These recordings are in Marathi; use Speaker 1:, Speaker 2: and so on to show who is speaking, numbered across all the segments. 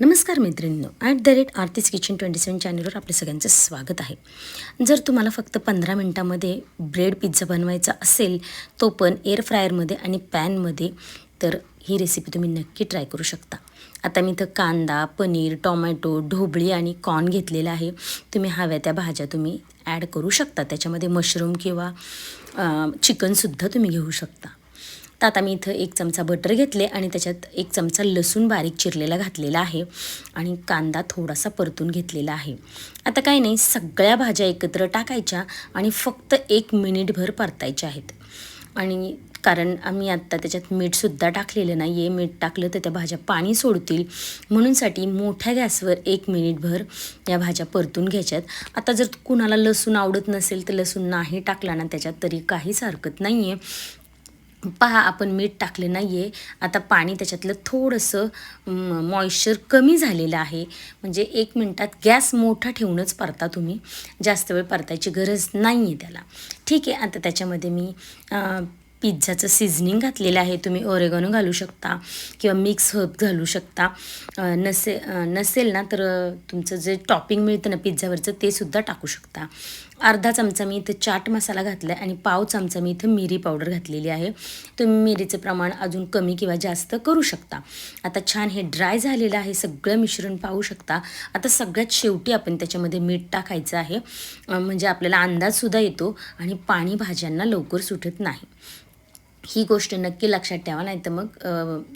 Speaker 1: नमस्कार मैत्रिणींनो at the rate Aarti's kitchen twenty seven चॅनलवर आपलं सगळ्यांचं स्वागत आहे. जर तुम्हाला फक्त पंधरा मिनटामध्ये ब्रेड पिझ्झा बनवायचा असेल तो पण एअर फ्रायरमध्ये आणि पॅनमध्ये तर ही रेसिपी तुम्ही नक्की ट्राय करू शकता. आता मी इथं कांदा पनीर टोमॅटो ढोबळी आणि कॉर्न घेतलेला आहे. तुम्ही हव्या त्या भाज्या तुम्ही ॲड करू शकता. त्याच्यामध्ये मशरूम किंवा चिकनसुद्धा तुम्ही घेऊ शकता. तर आता मी इथं एक चमचा बटर घेतले आणि त्याच्यात एक चमचा लसूण बारीक चिरलेला घातलेला आहे आणि कांदा थोडासा परतून घेतलेला आहे. आता काही नाही सगळ्या भाज्या एकत्र टाकायच्या आणि फक्त एक मिनिटभर परतायच्या आहेत. आणि कारण आम्ही आत्ता त्याच्यात मीठसुद्धा टाकलेलं नाही आहे मीठ टाकलं तर त्या भाज्या पाणी सोडतील. म्हणूनसाठी मोठ्या गॅसवर एक मिनिटभर या भाज्या परतून घ्यायच्यात. आता जर कुणाला लसूण आवडत नसेल तर लसूण नाही टाकला ना त्याच्यात तरी काहीच हरकत नाही आहे पहा आपण मीठ टाकले नाही आहे आता पाणी त्याच्यातलं थोडंसं मॉइश्चर कमी झालेलं आहे. म्हणजे एक मिनटात गॅस मोठा ठेवूनच परता तुम्ही. जास्त वेळ परतायची गरज नाही आहे त्याला. ठीक आहे आता त्याच्यामध्ये मी पिझ्झाचं सिझनिंग घातलेलं आहे. तुम्ही ओरेगॉनो घालू शकता किंवा मिक्स हर्ब घालू शकता. नसे नसेल ना तर तुमचं जे टॉपिंग मिळतं ना पिझ्झावरचं ते सुद्धा टाकू शकता. अर्धा चमचा मी इथं चाट मसाला घातला आहे आणि पाव चमचा मी इथं मिरी पावडर घातलेली आहे. तुम्ही मिरीचं प्रमाण अजून कमी किंवा जास्त करू शकता. आता छान हे ड्राय झालेलं आहे सगळं मिश्रण पाहू शकता. आता सगळ्यात शेवटी आपण त्याच्यामध्ये मीठ टाकायचं आहे. म्हणजे आपल्याला अंदाजसुद्धा येतो आणि पाणी भाज्यांना लवकर सुटत नाही. ही गोष्ट नक्की लक्षात ठेवा नाही तर मग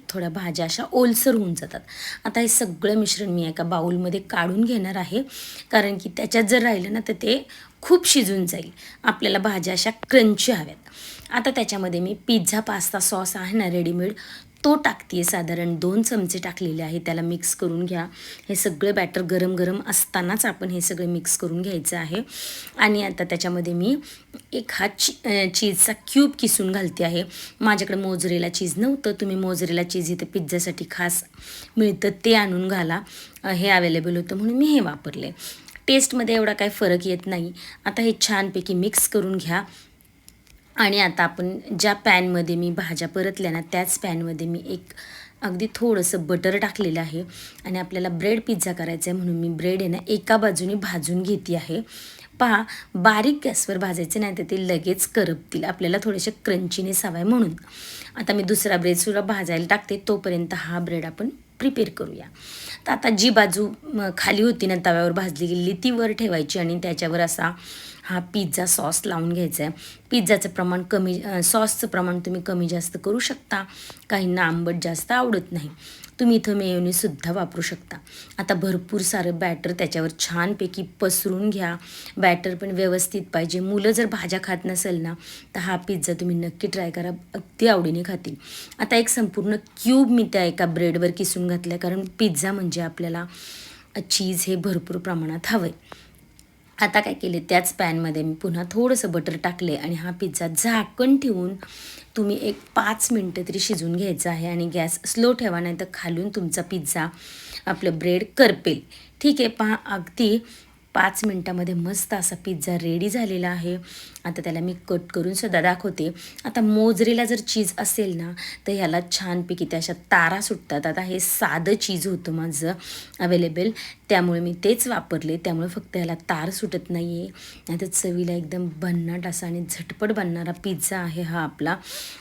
Speaker 1: थोड्या भाज्या अशा ओलसर होऊन जातात. आता हे सगळं मिश्रण मी एका बाऊलमध्ये काढून घेणार आहे. कारण की त्याच्यात जर राहिलं ना तर ते खूप शिजून जाईल. आपल्याला भाज्या अशा क्रंची हव्यात. आता त्याच्यामध्ये मी पिझ्झा पास्ता सॉस आहे ना रेडीमेड. तो टाकते साधारण दोन चमचे टाकलेले आहे त्याला मिक्स करून घ्या. हे सगळं बॅटर गरम गरम असतानाच आपण हे सगळं मिक्स करून घ्यायचं आहे. आणि आता त्याच्यामध्ये मी एक हा ची चीजचा क्यूब किसून घालते आहे. माझ्याकडे मोजरेला चीज नव्हतं. तुम्ही मोजरेला चीज इथं पिझ्झासाठी खास मिळतं ते आणून घाला. हे अवेलेबल होतं म्हणून मी हे वापरले. टेस्टमध्ये एवढा काही फरक येत नाही. आता हे छानपैकी मिक्स करून घ्या. आणि आता आपण ज्या पॅनमध्ये मी भाज्या परतल्या ना त्याच पॅनमध्ये मी एक अगदी थोडंसं बटर टाकलेलं आहे आणि आपल्याला ब्रेड पिझ्झा करायचा आहे म्हणून मी ब्रेड आहे ना एका बाजूने भाजून घेते आहे. पहा बारीक गॅसवर भाजायचे नाही तर ते लगेच करपतील. आपल्याला थोडेसे क्रंचीने आहे म्हणून. आता मी दुसरा ब्रेडसुद्धा भाजायला टाकते तोपर्यंत हा ब्रेड आपण प्रिपेअर करूया. तर आता जी बाजू खाली होती ना तव्यावर भाजली गेलेली ती वर ठेवायची आणि त्याच्यावर असा हा पिझ्झा सॉस लावून घ्यायचा आहे पिझ्झाचं प्रमाण कमी सॉसचं प्रमाण तुम्ही कमी जास्त करू शकता. काहींना आंबट जास्त आवडत नाही. तुम्ही इथं मेयोनीसुद्धा वापरू शकता. आता भरपूर सारं बॅटर त्याच्यावर छानपैकी पसरून घ्या. बॅटर पण व्यवस्थित पाहिजे. मुलं जर भाज्या खात नसेल ना तर हा पिझ्झा तुम्ही नक्की ट्राय करा. अगदी आवडीने खातील. आता एक संपूर्ण क्यूब मी त्या एका ब्रेडवर किसून घातल्या. कारण पिझ्झा म्हणजे आपल्याला चीज हे भरपूर प्रमाणात हवं आहे आता काय केले त्याच पॅनमध्ये मी पुन्हा थोडंसं बटर टाकले आणि हा पिझ्झा झाकण ठेवून तुम्ही एक पाच मिनटं तरी शिजून घ्यायचं आहे आणि गॅस स्लो ठेवा नाही तर खालून तुमचा पिझ्झा आपलं ब्रेड करपेल. ठीक आहे पहा अगदी पाच मिनटामध्ये मस्त असा पिझ्झा रेडी झालेला आहे. आता त्याला मी कट करूनसुद्धा दाखवते. आता मोजरेला जर चीज असेल ना तर ह्याला छानपैकी त्या अशा तारा सुटतात. आता हे साधं चीज होतं माझं अवेलेबल त्यामुळे मी तेच वापरले. त्यामुळे फक्त ह्याला तार सुटत नाही आहे आता चवीला एकदम भन्नाट असा आणि झटपट बनणारा पिझ्झा आहे हा आपला.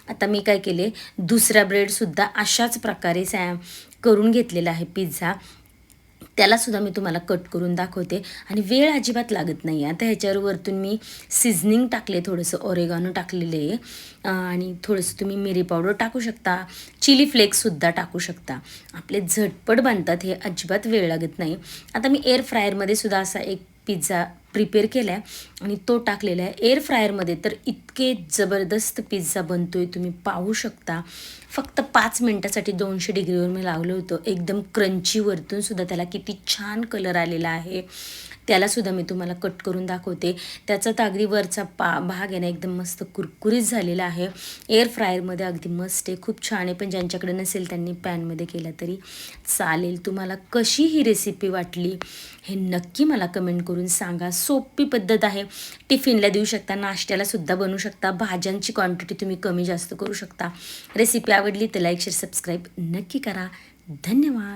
Speaker 1: आता मी काय केले? दुसरा ब्रेडसुद्धा अशाच प्रकारे सॅ करून घेतलेला आहे पिझ्झा. त्यालासुद्धा मी तुम्हाला कट करून दाखवते. आणि वेळ अजिबात लागत नाही आता ह्याच्यावर वरतून मी सिझनिंग टाकले थोडंसं ओरेगानो टाकलेले आहे. आणि थोडंसं तुम्ही मिरी पावडर टाकू शकता. चिली फ्लेक्ससुद्धा टाकू शकता. आपले झटपट बनतात हे अजिबात वेळ लागत नाही. आता मी एअर फ्रायरमध्ये सुद्धा असा एक पिझ्झा प्रिपेअर केला आहे आणि तो टाकलेला आहे. एअर फ्रायरमध्ये तर इतके जबरदस्त पिझ्झा बनतो आहे तुम्ही पाहू शकता. फक्त पाच मिनटासाठी दोनशे डिग्रीवर मी लावलं होतं. एकदम क्रंचीवरतून सुद्धा त्याला किती छान कलर आलेला आहे. त्यालासुद्धा मी तुम्हाला कट करून दाखवते. त्याचा तर अगदी वरचा पा भाग आहे ना एकदम मस्त कुरकुरीत झालेला आहे. एअर फ्रायरमध्ये अगदी मस्त आहे. खूप छान आहे पण ज्यांच्याकडे नसेल त्यांनी पॅनमध्ये केला तरी चालेल. तुम्हाला कशी ही रेसिपी वाटली हे नक्की मला कमेंट करून सांगा. सोपी पद्धत आहे. टिफिनला देऊ शकता नाश्त्यालासुद्धा बनवू शकता. भाज्यांची क्वांटिटी तुम्ही कमी जास्त करू शकता. रेसिपी आवडली तर लाईक शेअर सबस्क्राईब नक्की करा. धन्यवाद!